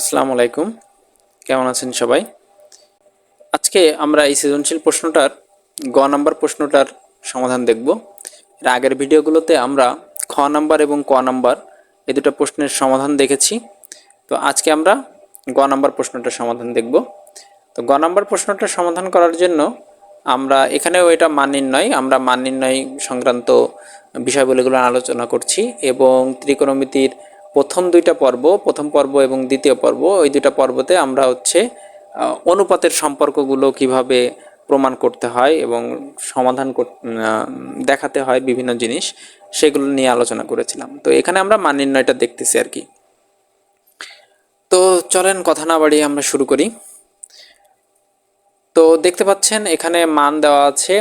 আসসালামু আলাইকুম। কেমন আছেন সবাই? আজকে আমরা এই সৃজনশীল প্রশ্নটার, গ নাম্বার প্রশ্নটার সমাধান দেখব। এর আগের ভিডিওগুলোতে আমরা খ নাম্বার এবং ক নাম্বার এই দুটো প্রশ্নের সমাধান দেখেছি। তো আজকে আমরা গ নাম্বার প্রশ্নটার সমাধান দেখব। তো গ নাম্বার প্রশ্নটার সমাধান করার জন্য আমরা এখানেও এটা মান নির্ণয়, আমরা মান নির্ণয় সংক্রান্ত বিষয়বলিগুলো আলোচনা করছি এবং ত্রিকোণমিতির প্রথম দুইটা পর্ব, প্রথম পর্ব এবং দ্বিতীয় পর্ব, ওই দুইটা পর্বতে আমরা হচ্ছে অনুপাতের সম্পর্কগুলো কীভাবে প্রমাণ করতে হয় এবং সমাধান দেখাতে হয় বিভিন্ন জিনিস, সেগুলো নিয়ে আলোচনা করেছিলাম। তো এখানে আমরা মান নির্ণয়টা দেখতেছি আর কি। তো চলেন কথা না বাড়িয়ে আমরা শুরু করি। তো দেখতে পাচ্ছেন এখানে মান দেওয়া আছে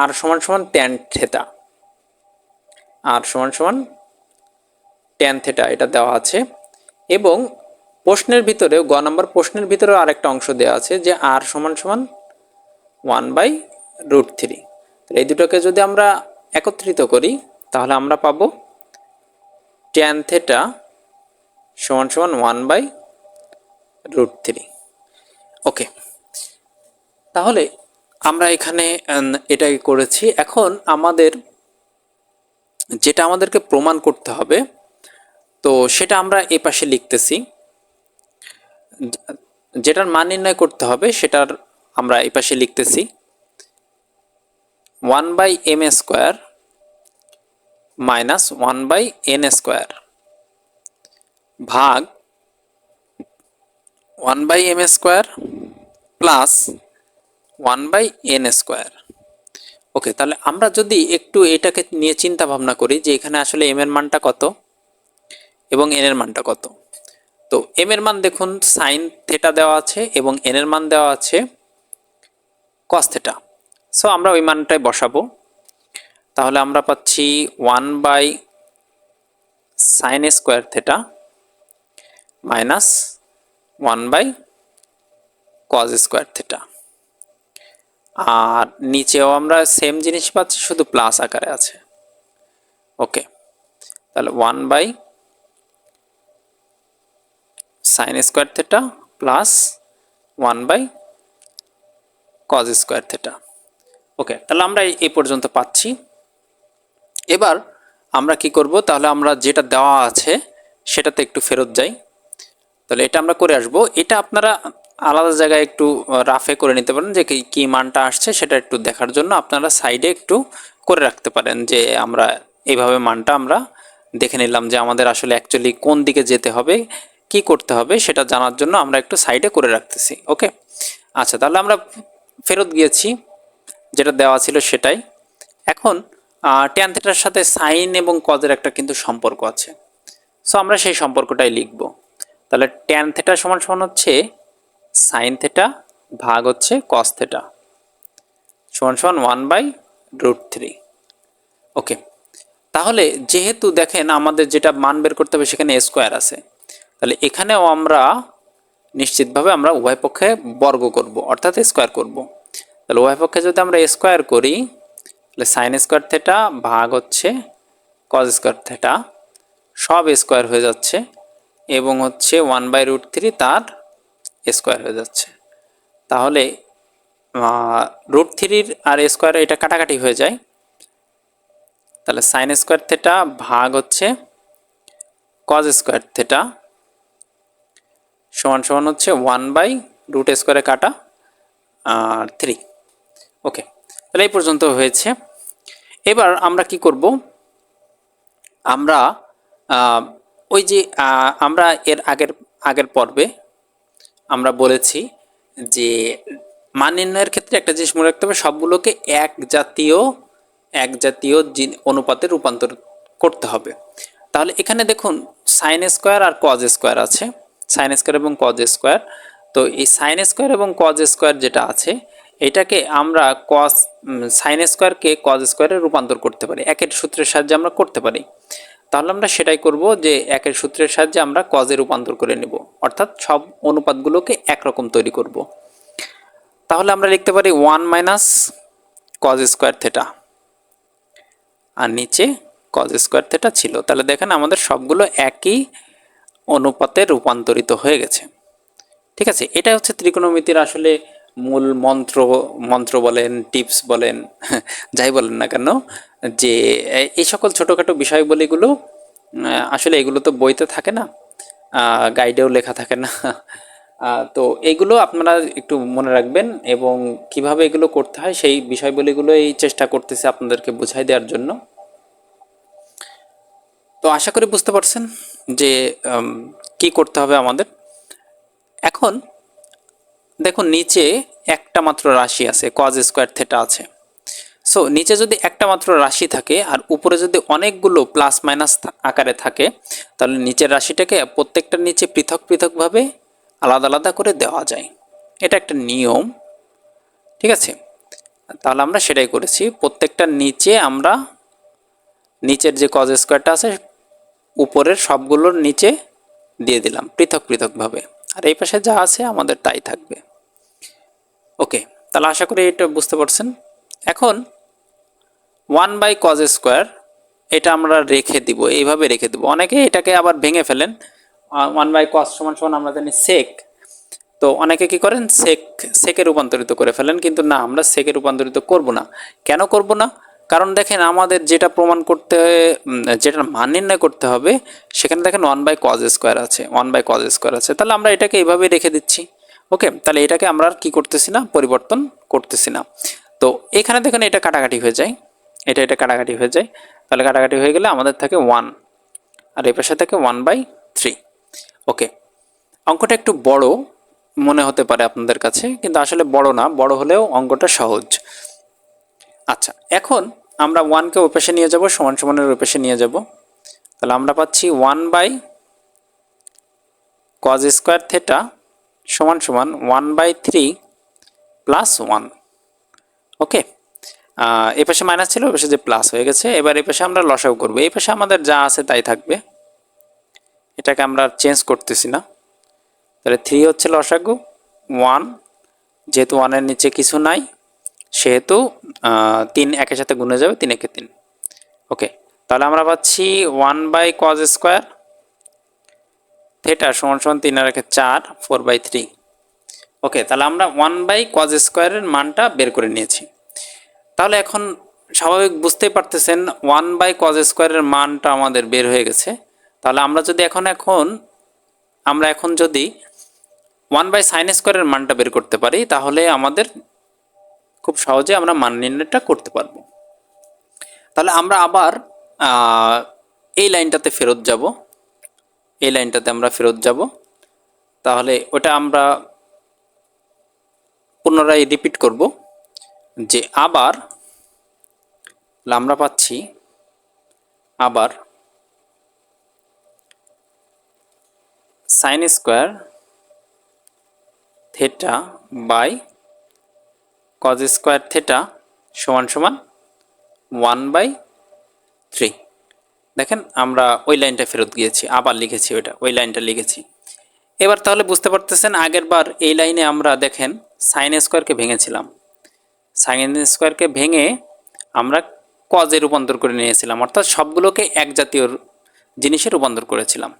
আর সমান সমান ট্যান থেটা আর সমান সমান ট্যান থেটা এটা দেওয়া আছে। এবং প্রশ্নের ভিতরেও, গ নম্বর প্রশ্নের ভিতরেও আরেকটা অংশ দেওয়া আছে যে আর সমান সমান ওয়ান বাই রুট থ্রি এই দুটোকে যদি আমরা একত্রিত করি, তাহলে আমরা পাবো ট্যান থেটা সমান সমান one by root three okay তাহলে আমরা এখানে এটাই করেছি। এখন আমাদের, যেটা আমাদেরকে প্রমাণ করতে হবে তো সেটা আমরা এ পাশে লিখতেছি। যেটার মান নির্ণয় করতে হবে সেটার আমরা এই পাশে লিখতেছি। One by M square minus one by N square ভাগ one by M square plus one by N square. Okay, তাহলে আমরা যদি একটু এটাকে নিয়ে চিন্তা ভাবনা করি যে এখানে আসলে এম এর মানটা কত? এবং এন এর মানটা কত? তো এম এর মান দেখুন সাইন থেটা দেওয়া আছে এবং এন এর মান দেওয়া আছে কস থেটা সো আমরা ওই মানটাই বসাবো। তাহলে আমরা পাচ্ছি one by sine square theta minus one by cos square theta আর নিচেও আমরা সেম জিনিস পাচ্ছি, শুধু প্লাস আকারে আছে। ওকে তাহলে one by sine square theta plus one by cos square theta okay তাহলে আমরা এই- পর্যন্ত পাচ্ছি। এবার আমরা কি করব? তাহলে আমরা যেটা দেওয়া আছে, সেটাতে একটু ফেরত যাই। তাহলে এটা আমরা করে আসব। এটা আপনারা আলাদা জায়গায় একটু রাফে করে নিতে পারেন যে কি মানটা আসছে, সেটা একটু দেখার জন্য আপনারা সাইডে একটু করে রাখতে পারেন যে আমরা এইভাবে মানটা আমরা দেখে নিলাম যে আমাদের আসলে অ্যাকচুয়ালি কোন দিকে যেতে হবে। কি করতে হবে সেটা জানার জন্য আমরা একটু সাইডে করে রাখতেছি ওকে আচ্ছা তাহলে আমরা ফেরত গিয়েছি, যেটা দেওয়া ছিল সেটাই। এখন ট্যান থেটার সাথে সাইন এবং কজের একটা কিন্তু সম্পর্ক আছে। সো আমরা সেই সম্পর্কটাই লিখব। তাহলে ট্যান থেটা সমান সমান হচ্ছে সাইন থেটা ভাগ হচ্ছে কস থেটা সমান সমান one by root three okay তাহলে যেহেতু দেখেন আমাদের যেটা মান বের করতে হবে সেখানে স্কোয়ার আছে। তাহলে এখানেও আমরা নিশ্চিতভাবে আমরা উভয় পক্ষে বর্গ করব, অর্থাৎ স্কোয়ার করব। তাহলে উভয় পক্ষে যদি আমরা স্কোয়ার করি, তাহলে সাইন স্কোয়ার থেটা ভাগ হচ্ছে কজ স্কোয়ার থেটা সব স্কোয়ার হয়ে যাচ্ছে এবং হচ্ছে ওয়ান বাই রুট থ্রি তার স্কোয়ার হয়ে যাচ্ছে। তাহলে রুট থ্রির আর স্কোয়ার এটা কাটাকাটি হয়ে যায়। তাহলে সাইন স্কোয়ার থেটা ভাগ হচ্ছে কজ স্কোয়ার থেটা সমান সমান হচ্ছে ওয়ান বাই রুট স্কোয়ারে কাটা, আর থ্রি ওকে তাহলে এই পর্যন্ত হয়েছে। এবার আমরা কি করব? আমরা ওই যে আমরা এর আগের আগের পর্বে আমরা বলেছি যে মান নির্ণয়ের ক্ষেত্রে একটা জিনিস মনে রাখতে হবে, সবগুলোকে এক জাতীয় এক জাতীয় অনুপাতে রূপান্তর করতে হবে। তাহলে এখানে দেখুন সাইন স্কোয়ার আর কজ স্কোয়ার আছে। সাইন স্কোয়ার এবং কজ স্কোয়ার তো এই সাইন স্কোয়ার এবং কজ স্কোয়ার যেটা আছে, এটাকে আমরা কস সাইন স্কোয়ারকে কজ স্কোয়ারে রূপান্তর করতে পারি। একের সূত্রের সাহায্যে আমরা করতে পারি। তাহলে আমরা সেটাই করব যে একের সূত্রের সাহায্যে আমরা কজে রূপান্তর করে নেব। অর্থাৎ সব অনুপাতগুলোকে একরকম তৈরি করব। তাহলে আমরা লিখতে পারি one minus cos square theta আর নিচে কজ স্কোয়ার থেটা ছিল। তাহলে দেখেন আমাদের সবগুলো একই অনুপাতে রূপান্তরিত হয়ে গেছে। ঠিক আছে এটা হচ্ছে ত্রিকোণমিতির আসলে মূল মন্ত্র মন্ত্র বলেন, টিপস বলেন, যাই বলেন না কেন, যে এই সকল ছোটোখাটো বিষয়বলিগুলো আসলে এগুলো তো বইতে থাকে না গাইডেও লেখা থাকে না তো এগুলো আপনারা একটু মনে রাখবেন এবং কীভাবে এগুলো করতে হয়, সেই বিষয়বলিগুলোই চেষ্টা করতেছি আপনাদেরকে বুঝাই দেওয়ার জন্য। তো আশা করি বুঝতে পারছেন যে কি করতে হবে আমাদের। এখন দেখুন, নিচে একটা মাত্র রাশি আছে কজ স্কোয়ার থেটা আছে। সো নিচে যদি একটা মাত্র রাশি থাকে আর উপরে যদি অনেকগুলো প্লাস মাইনাস আকারে থাকে, তাহলে নিচের রাশিটাকে প্রত্যেকটার নিচে পৃথক পৃথকভাবে আলাদা আলাদা করে দেওয়া যায়। এটা একটা নিয়ম, ঠিক আছে? তাহলে আমরা সেটাই করেছি। প্রত্যেকটার নিচে আমরা, নিচের যে কজ স্কোয়ারটা আছে উপরের সবগুলোর নিচে দিয়ে দিলাম পৃথক পৃথকভাবে। আর এই পাশে যা আছে আমাদের তাই থাকবে। ওকে, তাহলে আশা করি এটা বুঝতে পারছেন। এখন ওয়ান বাই কজ স্কোয়ার, এটা আমরা রেখে দিব, এইভাবে রেখে দিব। অনেকে এটাকে আবার ভেঙে ফেলেন। ওয়ান বাই কজ সমান সমান আমরা জানি সেক তো অনেকে কি করেন? সেক সেকে রূপান্তরিত করে ফেলেন, কিন্তু না, আমরা সেকে রূপান্তরিত করব না। কেন করব না? কারণ দেখেন আমাদের যেটা প্রমাণ করতে যেটা মান নির্ণয় করতে হবে, সেখানে দেখেন ওয়ান বাই কজ স্কোয়ার আছে ওয়ান বাই কজ স্কোয়ার আছে। তাহলে আমরা এটাকে এইভাবে রেখে দিচ্ছি। ওকে? তাহলে এটাকে আমরা আর কি করতেছি না? পরিবর্তন করতেছি না। তো এখানে দেখেন এটা কাটাকাটি হয়ে যায়। এটা এটা কাটাকাটি হয়ে যায়। তাহলে কাটাকাটি হয়ে গেলে আমাদের থাকে ওয়ান আর এই পাশে থাকে ওয়ান বাই থ্রি ওকে? অঙ্কটা একটু বড় মনে হতে পারে আপনাদের কাছে, কিন্তু আসলে বড় না। বড় হলেও অঙ্কটা সহজ। আচ্ছা এখন আমরা ওয়ানকে ওই পাশে নিয়ে যাব, সমান সমানের ওই পাশে নিয়ে যাব। তাহলে আমরা পাচ্ছি one by cos square theta সমান সমান one by three plus one okay এ পাশে মাইনাস ছিল ওই পাশে যে প্লাস হয়ে গেছে, এবার এ পাশে আমরা লসাগু করব। এই পাশে আমাদের যা আছে তাই থাকবে। এটাকে আমরা চেঞ্জ করতেছি না। তাহলে থ্রি হচ্ছে লসাগু ওয়ান যেহেতু ওয়ানের নিচে কিছু নাই সেহেতু তিন একের সাথে গুণে যাবে, তিন একে তিন। ওকে, তাহলে আমরা পাচ্ছি one by cos square, theta সমান সমান তিন আর একে চার, ফোর বাই থ্রি। ওকে, তাহলে আমরা ওয়ান বাই কজ স্কোয়ারের মানটা বের করে নিয়েছি। তাহলে এখন স্বাভাবিক বুঝতেই পারতেছেন, ওয়ান বাই কজ স্কোয়ারের মানটা আমাদের বের হয়ে গেছে। তাহলে আমরা যদি এখন এখন, আমরা এখন যদি ওয়ান বাই সাইন স্কোয়ারের মানটা বের করতে পারি, তাহলে আমাদের খুব সহজে আমরা মান নির্ণয়টা করতে পারব। তাহলে আমরা আবার এই লাইনটাতে ফেরত যাব। এই লাইনটাতে আমরা ফেরত যাব। তাহলে ওটা আমরা পুনরায় রিপিট করব যে আবার আমরা পাচ্ছি, আবার sine square theta by cos square theta সমান সমান ওয়ান বাই থ্রি দেখেন, আমরা ওই লাইনটা ফেরত গিয়েছি, আবার লিখেছি ওইটা, ওই লাইনটা লিখেছি। এবার তাহলে বুঝতে পারতেছেন, আগের বার এই লাইনে আমরা দেখেন সাইন স্কোয়ারকে ভেঙেছিলাম। সাইন স্কোয়ারকে ভেঙে আমরা কজে রূপান্তর করে নিয়েছিলাম, অর্থাৎ সবগুলোকে এক জাতীয় জিনিসে রূপান্তর করেছিলাম।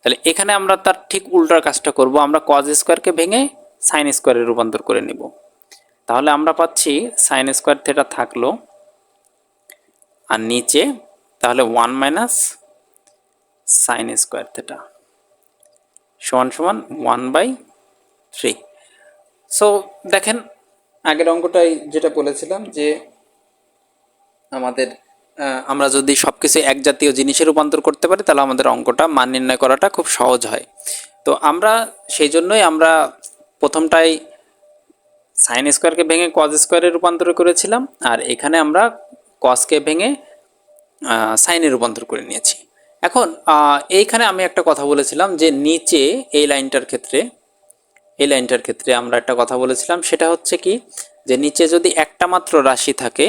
তাহলে এখানে আমরা তার ঠিক উল্টার কাজটা করব, আমরা কজ স্কোয়ারকে ভেঙে সাইন স্কোয়ারে রূপান্তর করে নিব। তাহলে আমরা পাচ্ছি সাইন স্কোয়ার থেটা থাকল। আর নিচে তাহলে one minus sine square theta সমান সমান ওয়ান বাই থ্রি সো দেখেন, আগের অঙ্কটাই যেটা বলেছিলাম যে আমাদের আমরা যদি সব কিছু এক জাতীয় জিনিসে রূপান্তর করতে পারি, তাহলে আমাদের অঙ্কটা মান নির্ণয় করাটা খুব সহজ হয়। তো আমরা সেই জন্যই আমরা প্রথমটাই সাইন স্কোয়ারকে ভেঙে কজ স্কোয়ারে রূপান্তর করেছিলাম, আর এখানে আমরা কসকে ভেঙে সাইনে রূপান্তর করে নিয়েছি। এখন এইখানে আমি একটা কথা বলেছিলাম যে নিচে এই লাইনটার ক্ষেত্রে, এই লাইনটার ক্ষেত্রে আমরা একটা কথা বলেছিলাম, সেটা হচ্ছে কি যে নিচে যদি একটা মাত্র রাশি থাকে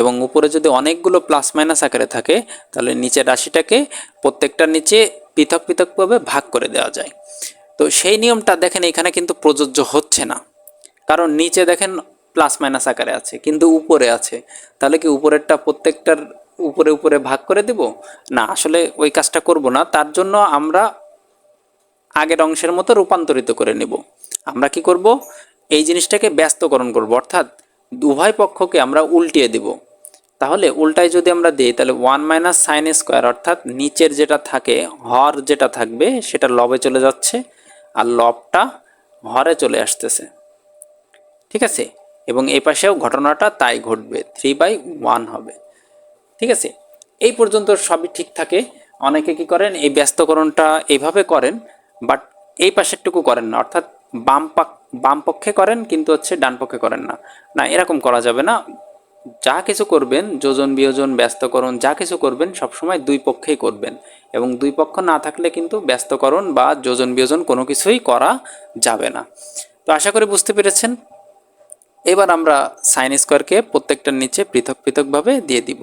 এবং উপরে যদি অনেকগুলো প্লাস মাইনাস আকারে থাকে, তাহলে নিচের রাশিটাকে প্রত্যেকটার নিচে পৃথক পৃথকভাবে ভাগ করে দেওয়া যায়। তো সেই নিয়মটা দেখেন, এখানে কিন্তু প্রযোজ্য হচ্ছে না। কারণ নিচে দেখেন প্লাস মাইনাস আকারে আছে, কিন্তু উপরে আছে। তাহলে কি উপরেরটা প্রত্যেকটার উপরে উপরে ভাগ করে দেব? না, আসলে ওই কাজটা করব না, তার জন্য আমরা আগের অংশের মতো রূপান্তরিত করে নেব। আমরা কি করব? এই জিনিসটাকে ব্যস্তকরণ করব, অর্থাৎ উভয় পক্ষকে আমরা উল্টিয়ে দেব। তাহলে উল্টায় যদি আমরা দিই, তাহলে ওয়ান মাইনাস সাইন স্কোয়ার অর্থাৎ নিচের যেটা থাকে, হর যেটা থাকবে, সেটা লবে চলে যাচ্ছে, আর লবটা হরে চলে আসতেছে। ঠিক আছে? এবং এই পাশেও ঘটনাটা তাই ঘটবে থ্রি বাই ওয়ান হবে। ঠিক আছে? এই পর্যন্ত সবই ঠিক থাকে। অনেকে কি করেন, এই ব্যস্তকরণটা এইভাবে করেন বাট এই পাশেরটুকু করেন না। অর্থাৎ বাম পাক, বাম পক্ষে করেন, কিন্তু হচ্ছে ডান পক্ষে করেন না। না, এরকম করা যাবে না। যা কিছু করবেন, যোজন বিয়োজন, ব্যস্তকরণ, যা কিছু করবেন, সবসময় দুই পক্ষেই করবেন। এবং দুই পক্ষ না থাকলে কিন্তু ব্যস্তকরণ বা যোজন বিয়োজন কোনো কিছুই করা যাবে না। তো আশা করি বুঝতে পেরেছেন। এবার আমরা সাইন স্কোয়ারকে প্রত্যেকটার নিচে পৃথক পৃথকভাবে দিয়ে দিব।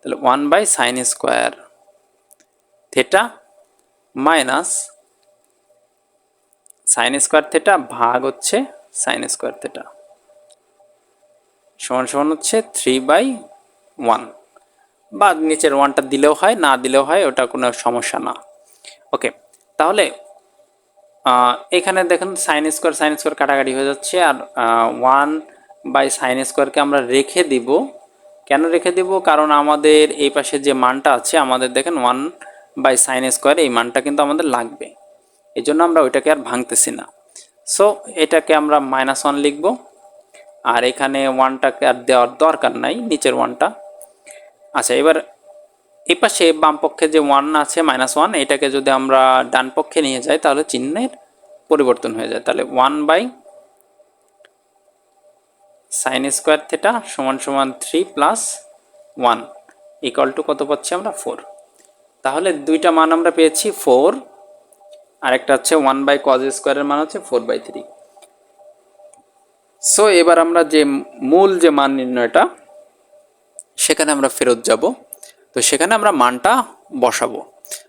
তাহলে one by sine square theta minus sine square theta ভাগ হচ্ছে সাইন স্কোয়ার থেটা সমান সমান হচ্ছে থ্রি বাই ওয়ান বা নিচের ওয়ানটা দিলেও হয়, না দিলেও হয়, ওটা কোনো সমস্যা না। ওকে তাহলে এখানে দেখেন সাইন স্কোয়ার সাইন স্কোয়ার কাটাকাটি হয়ে যাচ্ছে আর ওয়ান বাই সাইন স্কোয়ারকে আমরা রেখে দিব। কেন রেখে দিব? কারণ আমাদের এই পাশে যে মানটা আছে, আমাদের দেখেন ওয়ান বাই সাইন স্কোয়ার এই মানটা কিন্তু আমাদের লাগবে। এই জন্য আমরা ওইটাকে আর ভাঙতেছি না। সো এটাকে আমরা মাইনাস ওয়ান লিখব। আর এখানে ওয়ানটাকে আর দেওয়ার দরকার নাই, নিচের ওয়ানটা আচ্ছা এবার এই পাশে বাম পক্ষে যে ওয়ান আছে মাইনাস ওয়ান এটাকে যদি আমরা ডান পক্ষে নিয়ে যাই, তাহলে চিহ্নের পরিবর্তন হয়ে যায়। তাহলে one by sine square theta সমান সমান three plus one equal to কত পাচ্ছি আমরা? ফোর তাহলে দুইটা মান আমরা পেয়েছি ফোর আরেকটা হচ্ছে ওয়ান বাই কজ স্কোয়ারের মান হচ্ছে ফোর বাই থ্রি সো এবার আমরা যে মূল যে মান নির্ণয়টা, সেখানে আমরা ফেরত যাব। তো সেখানে আমরা মানটা বসাবো।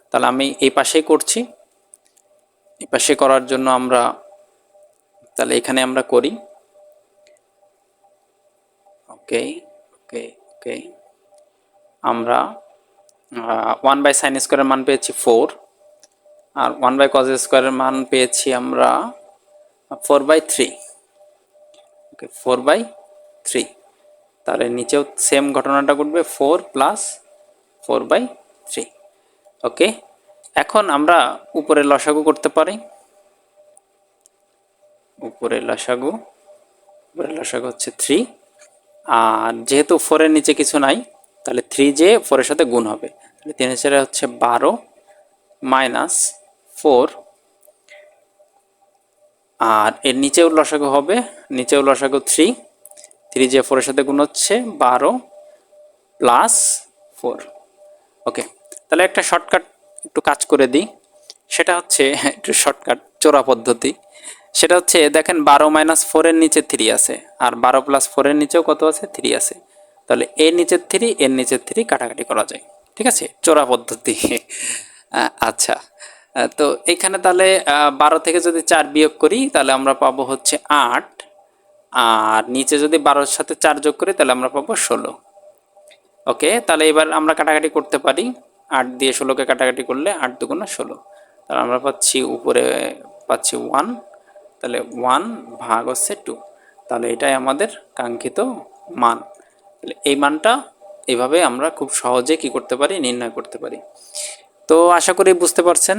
তাহলে আমি এই পাশেই করছি। এই পাশে করার জন্য আমরা, তাহলে এখানে আমরা করি। ওকে ওকে ওকে। আমরা ওয়ান বাই সাইন স্কোয়ারের মান পেয়েছি ফোর আর ওয়ান বাই কজ স্কোয়ারের মান পেয়েছি আমরা four by three okay four by three তাহলে নিচেও সেম ঘটনাটা ঘটবে four plus four by three. Okay? এখন আমরা উপরে লসাগু করতে পারি। উপরে লসাগু উপরে লসাগু হচ্ছে থ্রি। আর যেহেতু ফোরের নিচে কিছু নাই, তাহলে থ্রি যে ফোরের সাথে গুণ হবে। তাহলে তিন চারে হচ্ছে বারো মাইনাস ফোর। আর এর নিচেও লসাগু হবে, নিচেও লসাগু থ্রি। থ্রি যে ফোরের সাথে গুণ হচ্ছে বারো প্লাস ফোর। ওকে তাহলে একটা শর্টকাট একটু কাজ করে দিই। সেটা হচ্ছে, একটু শর্টকাট চোরা পদ্ধতি। সেটা হচ্ছে, দেখেন বারো মাইনাস ফোরের নিচে থ্রি আছে, আর বারো প্লাস ফোরের নিচেও কত আছে? থ্রি আছে। তাহলে এর নিচের থ্রি এর নিচের থ্রি কাটাকাটি করা যায়। ঠিক আছে? চোরা পদ্ধতি। আচ্ছা। তো এখানে তাহলে বারো থেকে যদি চার বিয়োগ করি, তাহলে আমরা পাবো হচ্ছে আট। আর নিচে যদি বারোর সাথে চার যোগ করি, তাহলে আমরা পাবো ষোলো। ওকে তাহলে এবার আমরা কাটাকাটি করতে পারি। আট দিয়ে ষোলোকে কাটাকাটি করলে আট দুগুণ ষোলো। তাহলে আমরা পাচ্ছি উপরে পাচ্ছি ওয়ান তাহলে ওয়ান ভাগ হচ্ছে টু তাহলে এটাই আমাদের কাঙ্ক্ষিত মান। তাহলে এই মানটা এভাবে আমরা খুব সহজে কি করতে পারি, নির্ণয় করতে পারি। তো আশা করি বুঝতে পারছেন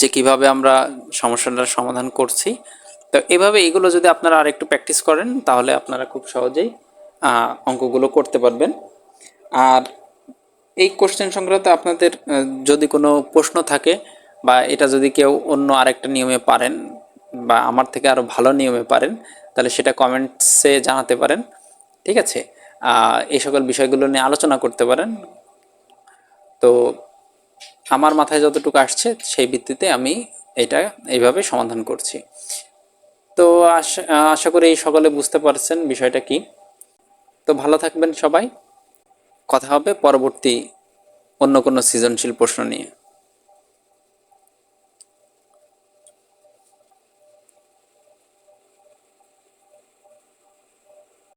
যে কীভাবে আমরা সমস্যাটার সমাধান করছি। তো এভাবে এগুলো যদি আপনারা আরেকটু প্র্যাকটিস করেন, তাহলে আপনারা খুব সহজেই অঙ্কগুলো করতে পারবেন। আর এই কোশ্চেন সংক্রান্ত আপনাদের যদি কোনো প্রশ্ন থাকে বা এটা যদি কেউ অন্য আরেকটা নিয়মে পারেন বা আমার থেকে আরও ভালো নিয়মে পারেন, তাহলে সেটা কমেন্টসে জানাতে পারেন। ঠিক আছে? এই সকল বিষয়গুলো নিয়ে আলোচনা করতে পারেন। তো আমার মাথায় যতটুকু আসছে সেই ভিত্তিতে আমি এটা এইভাবে সমাধান করছি। তো আশা আশা করি এই সকলে বুঝতে পারছেন বিষয়টা কি। তো ভালো থাকবেন সবাই। কথা হবে পরবর্তী অন্য কোনো সৃজনশীল প্রশ্ন নিয়ে।